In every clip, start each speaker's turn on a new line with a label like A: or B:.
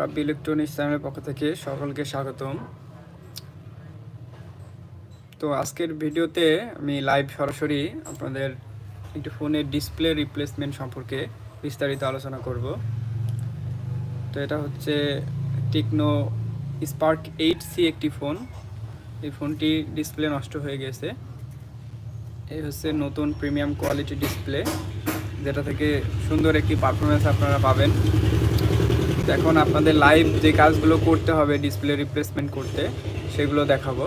A: রাব্বি electronics চ্যানেলের পক্ষ থেকে সকলকে স্বাগতম। তো আজকের ভিডিওতে আমি লাইভ সরাসরি আপনাদের একটি ফোনের ডিসপ্লে রিপ্লেসমেন্ট সম্পর্কে বিস্তারিত আলোচনা করব। তো এটা হচ্ছে টেকনো স্পার্ক এইট সি একটি ফোন। এই ফোনটি ডিসপ্লে নষ্ট হয়ে গেছে। এই হচ্ছে নতুন প্রিমিয়াম কোয়ালিটি ডিসপ্লে যেটা থেকে সুন্দর একটি পারফরমেন্স আপনারা পাবেন। এখন আপনাদের লাইভ যে কাজগুলো করতে হবে ডিসপ্লে রিপ্লেসমেন্ট করতে, সেগুলো দেখাবো।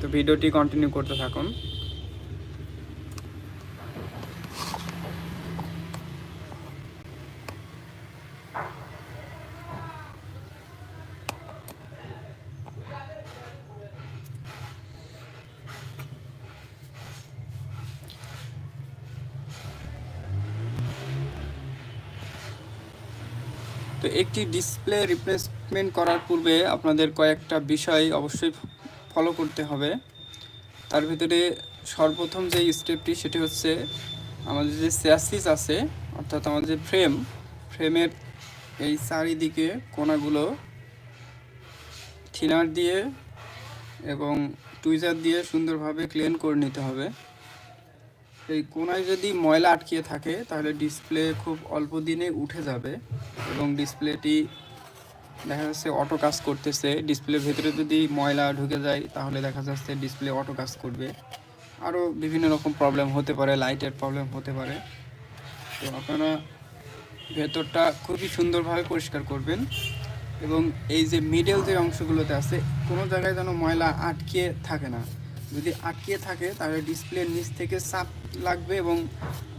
A: তো ভিডিওটি কন্টিনিউ করতে থাকুন তো একটি ডিসপ্লে রিপ্লেসমেন্ট করার পূর্বে আপনাদের কয়েকটা বিষয় অবশ্যই ফলো করতে হবে। তার ভিতরে সর্বপ্রথম যে স্টেপটি সেটি হচ্ছে আমাদের যে স্যাসিস আছে, অর্থাৎ আমাদের যে ফ্রেম ফ্রেমের এই চারিদিকে কোনাগুলো থিনার দিয়ে এবং টুইজার দিয়ে সুন্দরভাবে ক্লিন করে নিতে হবে। এই কোনায় যদি ময়লা আটকিয়ে থাকে, তাহলে ডিসপ্লে খুব অল্প দিনে উঠে যাবে এবং ডিসপ্লেটি দেখা যাচ্ছে অটো কাজ করতেছে। ডিসপ্লের ভেতরে যদি ময়লা ঢুকে যায়, তাহলে দেখা যাচ্ছে ডিসপ্লে অটো কাজ করবে। আরও বিভিন্ন রকম প্রবলেম হতে পারে লাইটের প্রবলেম হতে পারে। তো আপনারা ভেতরটা খুবই সুন্দরভাবে পরিষ্কার করবেন এবং এই যে মিডল যে অংশগুলোতে আছে, কোনো জায়গায় যেন ময়লা আটকে থাকে না। যদি আটকে থাকে, তাহলে ডিসপ্লের নিচ থেকে চাপ লাগবে এবং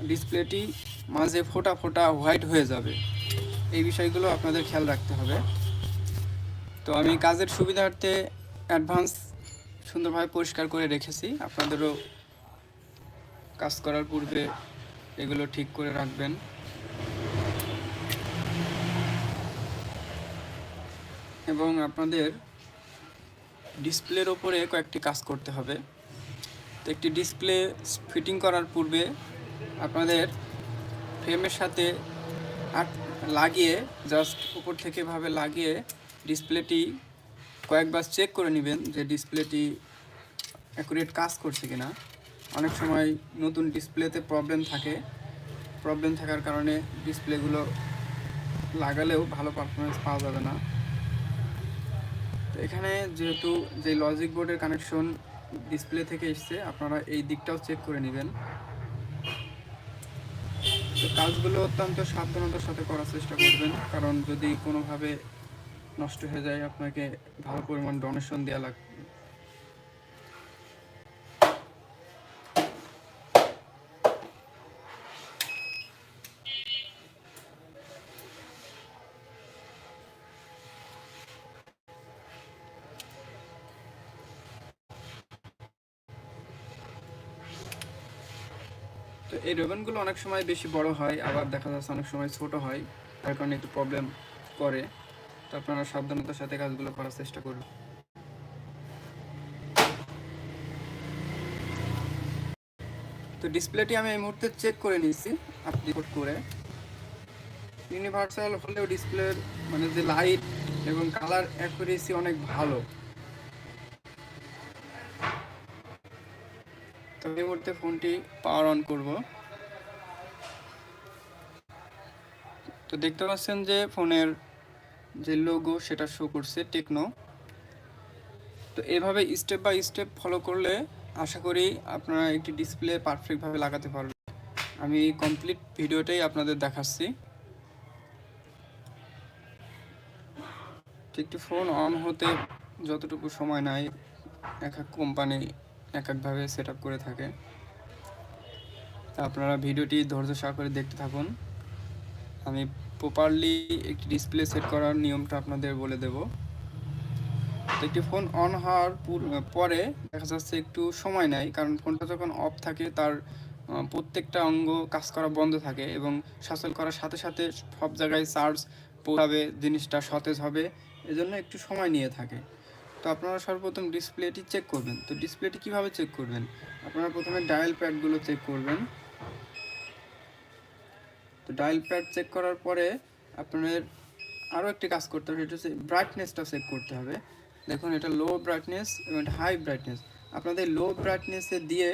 A: ডিসপ্লেটি মাঝে ফোটা ফোটা হোয়াইট হয়ে যাবে। এই বিষয়গুলো আপনাদের খেয়াল রাখতে হবে। তো আমি কাজের সুবিধার্থে অ্যাডভান্স সুন্দরভাবে পরিষ্কার করে রেখেছি। আপনাদেরও কাজ করার পূর্বে এগুলো ঠিক করে রাখবেন। এবং আপনাদের ডিসপ্লের ওপরে কয়েকটি কাজ করতে হবে। তো একটি ডিসপ্লে ফিটিং করার পূর্বে আপনাদের ফ্রেমের সাথে লাগিয়ে, জাস্ট উপর থেকে ভাবে লাগিয়ে ডিসপ্লেটি কয়েকবার চেক করে নেবেন যে ডিসপ্লেটি অ্যাকুরেট কাজ করছে কিনা। অনেক সময় নতুন ডিসপ্লেতে প্রবলেম থাকে। প্রবলেম থাকার কারণে ডিসপ্লেগুলো লাগালেও ভালো পারফরমেন্স পাওয়া যাবে না। এখানে যেহেতু যে লজিক বোর্ডের কানেকশন ডিসপ্লে থেকে এসছে, আপনারা এই দিকটাও চেক করে নেবেন। তো কাজগুলো অত্যন্ত সাবধানতার সাথে করার চেষ্টা করবেন, কারণ যদি কোনোভাবে নষ্ট হয়ে যায়, আপনাকে ভালো পরিমাণ ডোনেশন দেওয়া লাগবে। তো এই রেবেনগুলো অনেক সময় বেশি বড় হয়, আবার দেখা যাচ্ছে অনেক সময় ছোট হয়, তার কারণে একটু প্রবলেম করে। তো আপনারা সাবধানতার সাথে কাজগুলো করার চেষ্টা করুন। তো ডিসপ্লেটি আমি এই মুহূর্তে চেক করে নিয়েছি, আপনি করে। ইউনিভার্সাল হলেও ডিসপ্লের মানে যে লাইট এবং কালার অ্যাকুরেসি অনেক ভালো। তো এই মুহূর্তে ফোনটি পাওয়ার অন করব। তো দেখতে পাচ্ছেন যে ফোনের যে লোগো সেটা শো করছে টেকনো তো এভাবে স্টেপ বাই স্টেপ ফলো করলে আশা করি আপনারা একটি ডিসপ্লে পারফেক্টভাবে লাগাতে পারবেন। আমি কমপ্লিট ভিডিওটাই আপনাদের দেখাচ্ছি। একটি ফোন অন হতে যতটুকু সময় নেয় এক এক কোম্পানি এক একভাবে সেট করে থাকে। আপনারা ভিডিওটি ধৈর্য সহকারে দেখতে থাকুন। আমি প্রপারলি একটি ডিসপ্লে সেট করার নিয়মটা আপনাদের বলে দেব। একটি ফোন অন হওয়ার পরে দেখা যাচ্ছে একটু সময় নেয়, কারণ ফোনটা যখন অফ থাকে, তার প্রত্যেকটা অঙ্গ কাজ করা বন্ধ থাকে এবং সচল করার সাথে সাথে সব জায়গায় চার্জ পড়াবে জিনিসটা সতেজ হবে, এজন্য একটু সময় নিয়ে থাকে। তো আপনারা সর্বপ্রথম ডিসপ্লেটি চেক করবেন। তো ডিসপ্লেটি কীভাবে চেক করবেন? আপনারা প্রথমে ডায়াল প্যাডগুলো চেক করবেন। তো ডায়াল প্যাড চেক করার পরে আপনাদের আরও একটি কাজ করতে হবে, সেটা হচ্ছে ব্রাইটনেসটা চেক করতে হবে। দেখুন, এটা লো ব্রাইটনেস এবং হাই ব্রাইটনেস আপনাদের লো ব্রাইটনেসে দিয়ে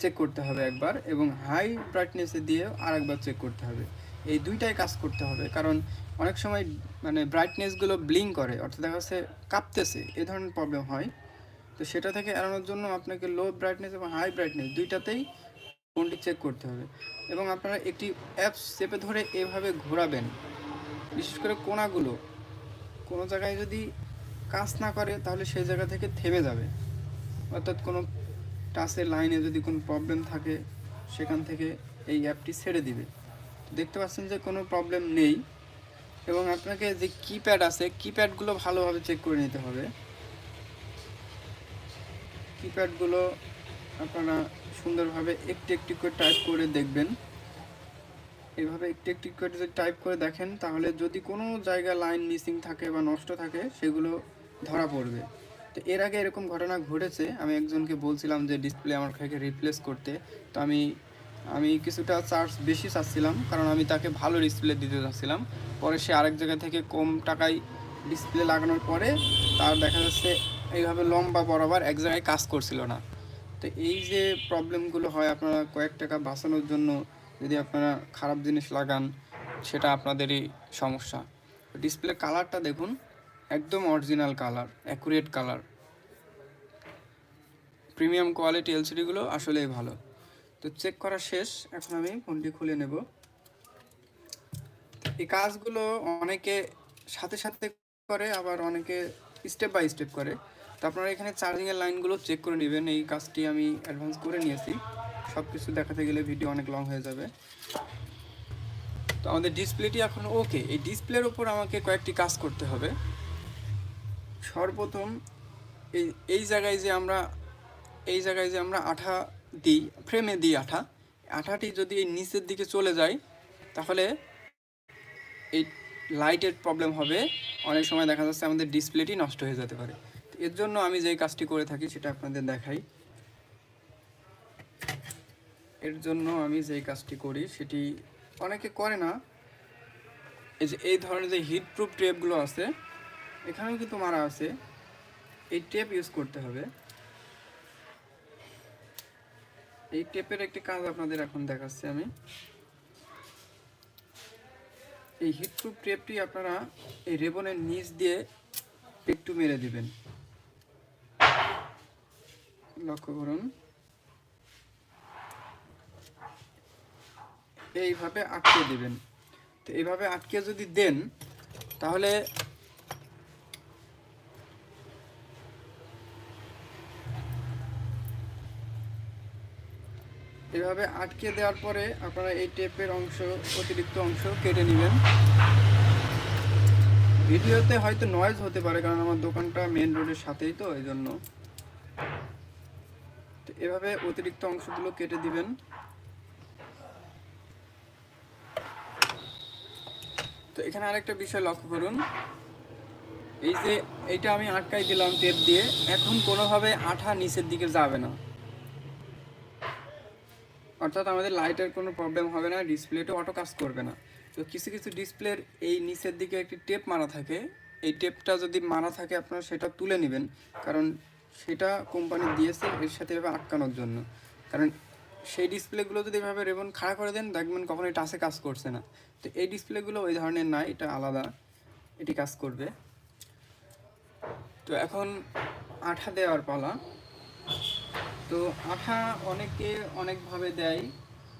A: চেক করতে হবে একবার এবং হাই ব্রাইটনেসে দিয়ে আর একবার চেক করতে হবে। এই দুইটাই কাজ করতে হবে। কারণ অনেক সময় মানে ব্রাইটনেসগুলো ব্লিং করে, অর্থাৎ দেখা যাচ্ছে কাঁপতেছে, এ ধরনের প্রবলেম হয়। তো সেটা থেকে এড়ানোর জন্য আপনাকে লো ব্রাইটনেস এবং হাই ব্রাইটনেস দুইটাতেই ফোনটি চেক করতে হবে। এবং আপনারা একটি অ্যাপস চেপে ধরে এভাবে ঘোরাবেন। বিশেষ করে কোনাগুলো। কোনো জায়গায় যদি কাজ না করে, তাহলে সেই জায়গা থেকে থেমে যাবে। অর্থাৎ কোনো টাচের লাইনে যদি কোনো প্রবলেম থাকে, সেখান থেকে এই অ্যাপটি ছেড়ে দিবে। দেখতে পাচ্ছেন যে কোনো প্রবলেম নেই। এবং আপনাকে যে কিপ্যাড আছে কিপ্যাডগুলো ভালোভাবে চেক করে নিতে হবে। কিপ্যাডগুলো আপনারা সুন্দরভাবে একটু একটু করে টাইপ করে দেখবেন। এভাবে একটু একটু করে যদি টাইপ করে দেখেন, তাহলে যদি কোনো জায়গা লাইন মিসিং থাকে বা নষ্ট থাকে, সেগুলো ধরা পড়বে। তো এর আগে এরকম ঘটনা ঘটেছে। আমি একজনকে বলছিলাম যে ডিসপ্লে আমার থেকে রিপ্লেস করতে। তো আমি আমি কিছুটা চার্জ বেশি চাচ্ছিলাম, কারণ আমি তাকে ভালো ডিসপ্লে দিতে চাচ্ছিলাম। পরে সে আরেক জায়গা থেকে কম টাকায় ডিসপ্লে লাগানোর পরে তার দেখা যাচ্ছে এইভাবে লম্বা বরাবর এক জায়গায় কাজ করছিল না। তো এই যে প্রবলেমগুলো হয় আপনারা কয়েক টাকা বাঁচানোর জন্য যদি আপনারা খারাপ জিনিস লাগান, সেটা আপনাদেরই সমস্যা। ডিসপ্লে কালারটা দেখুন, একদম original colour accurate colour premium quality এলসিডিগুলো আসলেই ভালো। তো চেক করা শেষ, এখন আমি ফোনটি খুলে নেব। এই কাজগুলো অনেকে সাথে সাথে করে, আবার অনেকে স্টেপ বাই স্টেপ করে। তো আপনারা এখানে চার্জিংয়ের লাইনগুলো চেক করে নেবেন। এই কাজটি আমি অ্যাডভান্স করে নিয়েছি। সব কিছু দেখাতে গেলে ভিডিও অনেক লং হয়ে যাবে। তো আমাদের ডিসপ্লেটি এখন ওকে এই ডিসপ্লের ওপর আমাকে কয়েকটি কাজ করতে হবে। সর্বপ্রথম, এই এই জায়গায় যে আমরা, এই জায়গায় যে আমরা আঠা দিই ফ্রেমে দিই আঠা। আঠাটি যদি এই নিচের দিকে চলে যায়, তাহলে এই লাইটের প্রবলেম হবে। অনেক সময় দেখা যাচ্ছে আমাদের ডিসপ্লেটি নষ্ট হয়ে যেতে পারে। এর জন্য আমি যেই কাজটি করে থাকি, সেটা আপনাদের দেখাই। এর জন্য আমি যেই কাজটি করি, সেটি অনেকে করে না। এই যে, এই ধরনের যে হিট প্রুফ টেপগুলো আছে, এখানেও কিন্তু মারা আছে। এই টেপ ইউজ করতে হবে। এই টেপের একটি কাজ আপনাদের এখন দেখাচ্ছি আমি। এই হিটপ্রুফ টেপটি আপনারা এই রেবনের নিচ দিয়ে একটু মেরে দিবেন। লক্ষ্য করুন। এইভাবে আটকে দিবেন। তো এইভাবে আটকে যদি দেন, তাহলে এভাবে আটকে দেওয়ার পরে আপনারা এই টেপের অংশ, অতিরিক্ত অংশ কেটে নেবেন। ভিডিওতে হয়তো নয়েজ হতে পারে, কারণ আমার দোকানটা মেন রোডের সাথেই তো, এই জন্য। তো এভাবে অতিরিক্ত অংশগুলো কেটে দিবেন। তো এখানে আরেকটা বিষয় লক্ষ্য করুন। এই যে, এইটা আমি আটকাই দিলাম টেপ দিয়ে, এখন কোনোভাবে আঠা নিচের দিকে যাবে না। অর্থাৎ আমাদের লাইটের কোনো প্রবলেম হবে না ডিসপ্লেটা অটো কাজ করবে না। তো কিছু কিছু ডিসপ্লের এই নিচের দিকে একটি টেপ মারা থাকে। এই টেপটা যদি মারা থাকে আপনারা সেটা তুলে নেবেন, কারণ সেটা কোম্পানি দিয়েছে, এর সাথে এভাবে আটকানোর জন্য। কারণ সেই ডিসপ্লেগুলো যদি এভাবে রেবন খাড়া করে দেন, দেখবেন কখনো কখনোই টাচে কাজ করছে না। তো এই ডিসপ্লেগুলো ওই ধরনের না, এটা আলাদা, এটি কাজ করবে। তো এখন আঠা দেওয়ার পালা। তো আঠা অনেকে অনেকভাবে দেয়।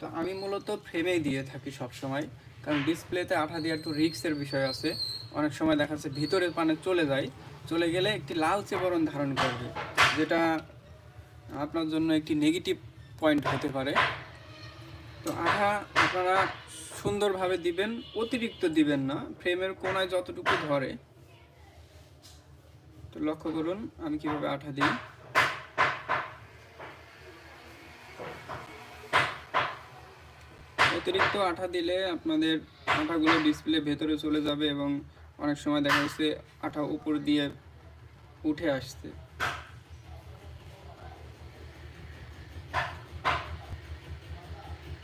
A: তো আমি মূলত ফ্রেমেই দিয়ে থাকি সব সময় কারণ ডিসপ্লেতে আঠা দেওয়া একটু রিক্সের বিষয় আছে। অনেক সময় দেখা যাচ্ছে ভিতরে পানে চলে যায়। চলে গেলে একটি লালচে বরণ ধারণ করবে। যেটা আপনার জন্য একটি নেগেটিভ পয়েন্ট হতে পারে। তো আঠা আপনারা সুন্দরভাবে দিবেন, অতিরিক্ত দিবেন না। ফ্রেমের কোনায় যতটুকু ধরে। তো লক্ষ্য করুন, আমি কীভাবে আঠা দিই। অতিরিক্ত আঠা দিলে আপনাদের আঠাগুলো ডিসপ্লে ভেতরে চলে যাবে এবং অনেক সময় দেখা যাচ্ছে আঠা উপর দিয়ে উঠে আসছে।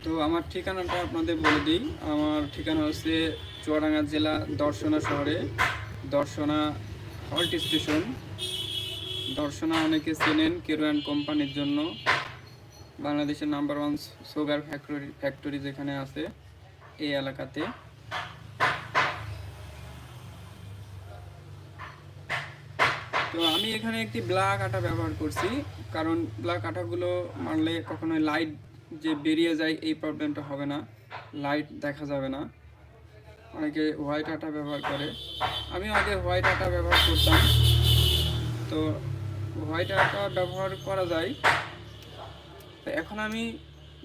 A: তো আমার ঠিকানাটা আপনাদের বলে দিই। আমার ঠিকানা হচ্ছে চুয়াডাঙ্গা জেলা দর্শনা শহরে। Darshana halt station. দর্শনা অনেকে চেনেন কেরোয়ান কোম্পানির জন্য। বাংলাদেশের number one sugar factory factory যেখানে আছে, এই এলাকাতে। তো আমি এখানে একটি ব্ল্যাক আটা ব্যবহার করছি, কারণ ব্ল্যাক আটাগুলো মারলে কখনোই লাইট যে বেরিয়ে যায়, এই প্রবলেমটা হবে না। লাইট দেখা যাবে না। অনেকে হোয়াইট আটা ব্যবহার করে। আমি আগে হোয়াইট আটা ব্যবহার করতাম। তো হোয়াইট আটা ব্যবহার করা যায়। তো এখন আমি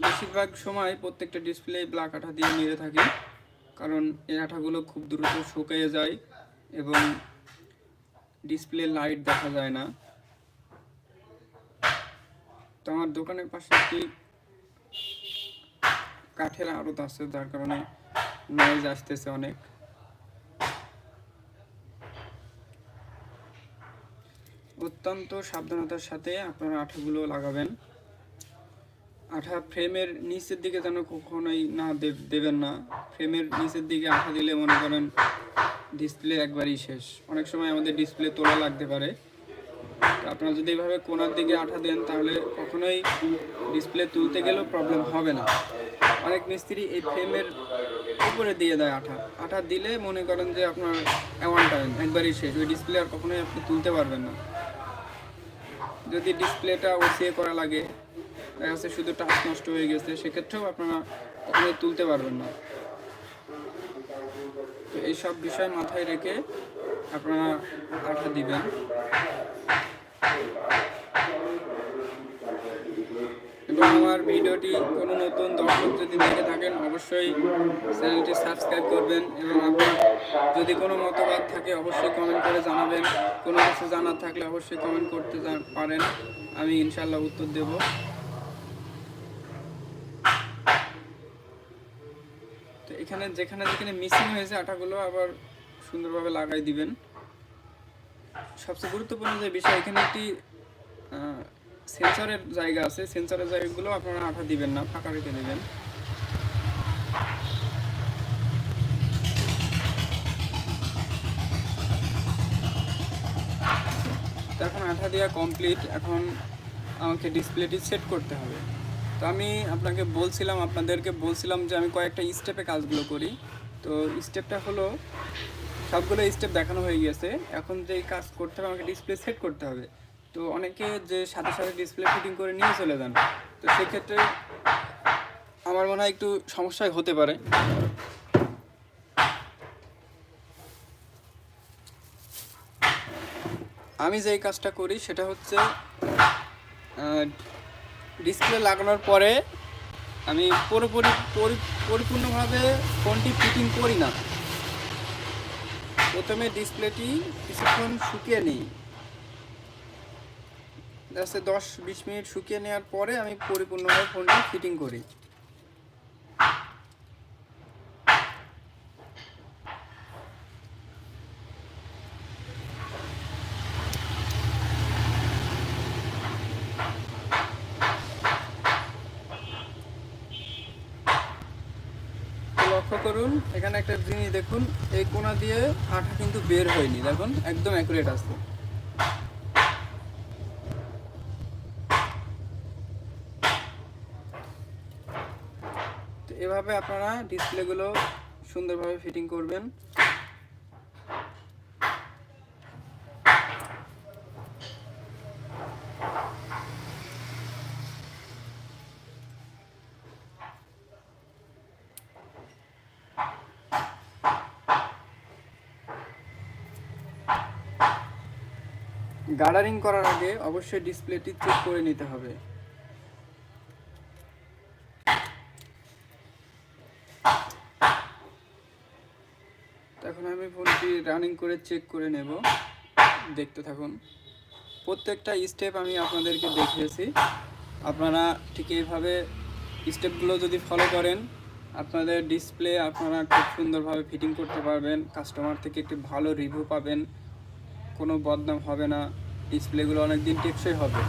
A: বেশিরভাগ সময় প্রত্যেকটা ডিসপ্লে ব্ল্যাক আঠা দিয়ে মেরে থাকি। কারণ এই আঠাগুলো খুব দ্রুত শুকিয়ে যায় এবং ডিসপ্লে লাইট দেখা যায় না। তো আমার দোকানের পাশে একটি কাঠের আড়ত আছে, যার কারণে নয়েজ আসতেছে অনেক। অত্যন্ত সাবধানতার সাথে আপনারা আঠাগুলো লাগাবেন। আঠা ফ্রেমের নিচের দিকে যেন কখনোই না দেবেন না। ফ্রেমের নিচের দিকে আঠা দিলে মনে করেন ডিসপ্লে একবারই শেষ। অনেক সময় আমাদের ডিসপ্লে তোলা লাগতে পারে। আপনারা যদি এইভাবে কোনার দিকে আঠা দেন, তাহলে কখনোই ডিসপ্লে তুলতে গেলেও প্রবলেম হবে না। অনেক মিস্ত্রি এই ফ্রেমের উপরে দিয়ে দেয় আঠা। আঠা দিলে মনে করেন যে আপনার ওয়ান টাইম একবারই শেষ। ওই ডিসপ্লে আর কখনোই আপনি তুলতে পারবেন না। যদি ডিসপ্লেটা ওসিএ করা লাগে দেখা যাচ্ছে শুধু টাচ নষ্ট হয়ে গেছে, সেক্ষেত্রেও আপনারা কখনোই তুলতে পারবেন না। তো এইসব বিষয় মাথায় রেখে আপনারা আঠা দিবেন। এবং আমার ভিডিওটি কোনো নতুন দর্শক যদি দেখে থাকেন, অবশ্যই চ্যানেলটি সাবস্ক্রাইব করবেন এবং আপনার যদি কোনো মতবাদ থাকে, অবশ্যই কমেন্ট করে জানাবেন। কোনো কিছু জানার থাকলে অবশ্যই কমেন্ট করতে পারেন। আমি ইনশাল্লাহ উত্তর দেব। তো এখানে যেখানে যেখানে মিসিং হয়েছে আটাগুলো আবার সুন্দরভাবে লাগাই দিবেন। সবচেয়ে গুরুত্বপূর্ণ যে বিষয়, এখানে একটি সেন্সরের জায়গা আছে। সেন্সরের জায়গাগুলো আপনারা আঠা দিবেন না, ফাঁকা রেখে দিবেন। এখন আঠা দেওয়া কমপ্লিট এখন আমাকে ডিসপ্লেটি সেট করতে হবে। তো আমি আপনাকে বলছিলাম, আপনাদেরকে বলছিলাম যে আমি কয়েকটা স্টেপে কাজগুলো করি। তো স্টেপটা হলো, সবগুলো স্টেপ দেখানো হয়ে গেছে। এখন যে কাজ করতে হবে, আমাকে ডিসপ্লে সেট করতে হবে। তো অনেকে যে সাথে সাথে ডিসপ্লে ফিটিং করে নিয়ে চলে যান। তো সেক্ষেত্রে আমার মনে হয় একটু সমস্যায় হতে পারে। আমি যেই কাজটা করি, সেটা হচ্ছে ডিসপ্লে লাগানোর পরে আমি পুরোপুরি পরি- পরিপূর্ণভাবে ফোনটি ফিটিং করি না। প্রথমে ডিসপ্লেটি কিছুক্ষণ শুকিয়ে নিই। দশ বিশ মিনিট শুকিয়ে নেওয়ার পরে আমি পরিপূর্ণভাবে ফোনটি ফিটিং করি তো লক্ষ্য করুন এখানে একটা জিনিস দেখুন, এই কোনা দিয়ে আঠা কিন্তু বের হয়নি, দেখুন, একদম অ্যাকুরেট আসছে এভাবে আপনারা ডিসপ্লেগুলো সুন্দরভাবে ফিটিং করবেন। গার্ডারিং করার আগে অবশ্যই ডিসপ্লেটি চেক করে নিতে হবে। এখন আমি ফোনটি রানিং করে চেক করে নেব। দেখতে থাকুন। প্রত্যেকটা স্টেপ আমি আপনাদেরকে দেখিয়েছি। আপনারা ঠিক এইভাবে স্টেপগুলো যদি ফলো করেন, আপনাদের ডিসপ্লে আপনারা খুব সুন্দরভাবে ফিটিং করতে পারবেন। কাস্টমার থেকে একটি ভালো রিভিউ পাবেন। কোনো বদনাম হবে না। ডিসপ্লেগুলো অনেক দিন টেকসই হবে।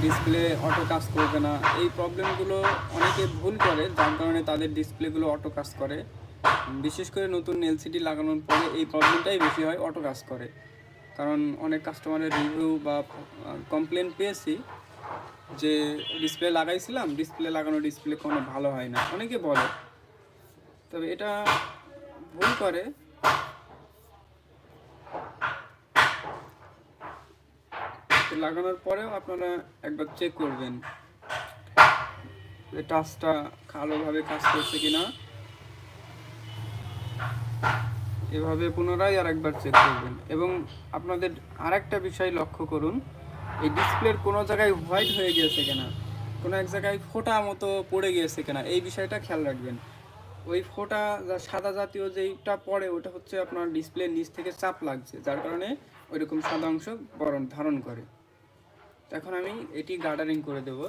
A: ডিসপ্লে অটো কাজ করবে না। এই প্রবলেমগুলো অনেকে ভুল করে, যার কারণে তাদের ডিসপ্লেগুলো অটো কাজ করে। বিশেষ করে নতুন এলসিডি লাগানোর পরে এই প্রবলেমটাই বেশি হয় অটো কাজ করে। কারণ অনেক কাস্টমারের রিভিউ বা কমপ্লেন পেয়েছি যে ডিসপ্লে লাগাইছিলাম ডিসপ্লে লাগানো ডিসপ্লে কোনো ভালো হয় না। অনেকে বলে। তবে এটা ভুল করে। লাগানোর পরেও আপনারা একবার চেক করবেন যে টাচটা ভালোভাবে কাজ করছে কিনা। এভাবে পুনরায় আর একবার চেক করবেন। এবং আপনাদের আরেকটা বিষয় লক্ষ্য করুন, এই ডিসপ্লের কোনো জায়গায় হোয়াইট হয়ে গিয়েছে কিনা, কোনো এক জায়গায় ফোটা মতো পড়ে গিয়েছে কিনা, এই বিষয়টা খেয়াল রাখবেন। ওই ফোটা যা সাদা জাতীয় যেইটা পড়ে, ওটা হচ্ছে আপনার ডিসপ্লের নিচ থেকে চাপ লাগছে, যার কারণে ওইরকম সাদা অংশ বরণ ধারণ করে। এখন আমি এটি গার্ডারিং করে দেব।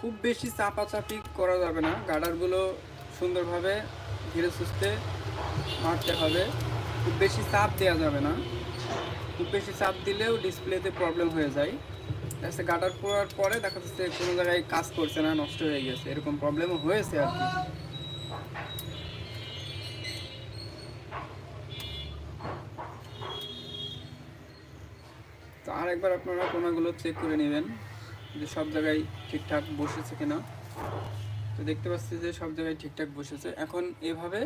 A: খুব বেশি চাপাচাপি করা যাবে না। গার্ডারগুলো সুন্দরভাবে ধীরে সুস্থে মারতে হবে। খুব বেশি চাপ দেওয়া যাবে না। খুব বেশি চাপ দিলেও ডিসপ্লেতে প্রবলেম হয়ে যায়। দেখা গার্ডার পরার পরে দেখা যাচ্ছে কোনো জায়গায় কাজ করছে না, নষ্ট হয়ে গেছে। এরকম প্রবলেমও হয়েছে আর কি। তো আরেকবার আপনারা কোনাগুলো চেক করে নেবেন যে সব জায়গায় ঠিকঠাক বসেছে কিনা। তো দেখতে পাচ্ছি যে সব জায়গায় ঠিকঠাক বসেছে। এখন এভাবে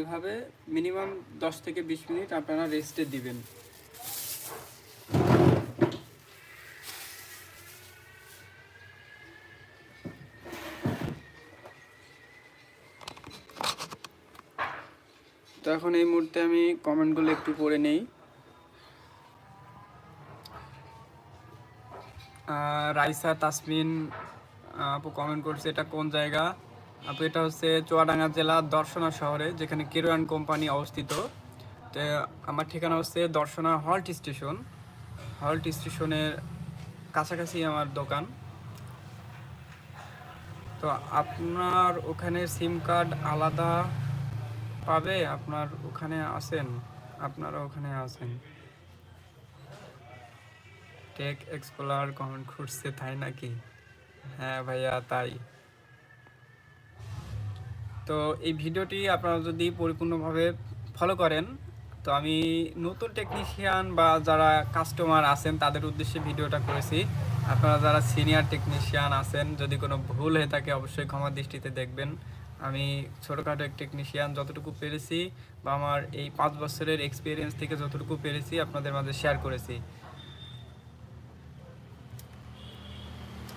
A: এভাবে মিনিমাম দশ থেকে বিশ মিনিট আপনারা রেস্টে দিবেন। তো এখন এই মুহূর্তে আমি কমেন্টগুলো একটু পড়ে নেই। রাইসা, তাসমিন, আপু কমেন্ট করছে, এটা কোন জায়গা? আপু, এটা হচ্ছে চুয়াডাঙ্গা জেলা দর্শনা শহরে, যেখানে কেরোয়ান কোম্পানি অবস্থিত। তো আমার ঠিকানা হচ্ছে দর্শনা হল্ট স্টেশন। হল্ট স্টেশনের কাছাকাছি আমার দোকান। তো আপনার ওখানে সিম কার্ড আলাদা পাবে, আপনার ওখানে আছেন আপনারা ওখানে আছেন টেক এক্সপ্লোরার কমেন্ট করছে, তাই নাকি? হ্যাঁ ভাইয়া, তাই। তো এই ভিডিওটি আপনারা যদি পরিপূর্ণভাবে ফলো করেন, তো আমি নতুন টেকনিশিয়ান বা যারা কাস্টমার আছেন, তাদের উদ্দেশ্যে ভিডিওটা করেছি। আপনারা যারা সিনিয়র টেকনিশিয়ান আছেন, যদি কোনো ভুল হয়ে থাকে, অবশ্যই ক্ষমা দৃষ্টিতে দেখবেন। আমি ছোটোখাটো এক টেকনিশিয়ান যতটুকু পেরেছি বা আমার এই পাঁচ বছরের এক্সপিরিয়েন্স থেকে যতটুকু পেরেছি আপনাদের মাঝে শেয়ার করেছি।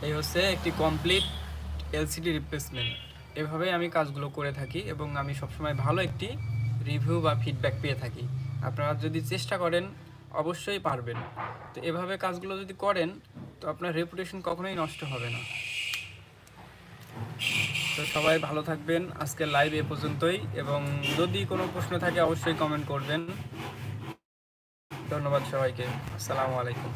A: এই হচ্ছে একটি কমপ্লিট এলসিডি রিপ্লেসমেন্ট এভাবেই আমি কাজগুলো করে থাকি এবং আমি সবসময় ভালো একটি রিভিউ বা ফিডব্যাক পেয়ে থাকি। আপনারা যদি চেষ্টা করেন, অবশ্যই পারবেন। তো এভাবে কাজগুলো যদি করেন, তো আপনার রেপুটেশন কখনোই নষ্ট হবে না। তো সবাই ভালো থাকবেন। আজকে লাইভ এ পর্যন্তই। এবং যদি কোনো প্রশ্ন থাকে, অবশ্যই কমেন্ট করবেন। ধন্যবাদ সবাইকে। আসসালামু আলাইকুম।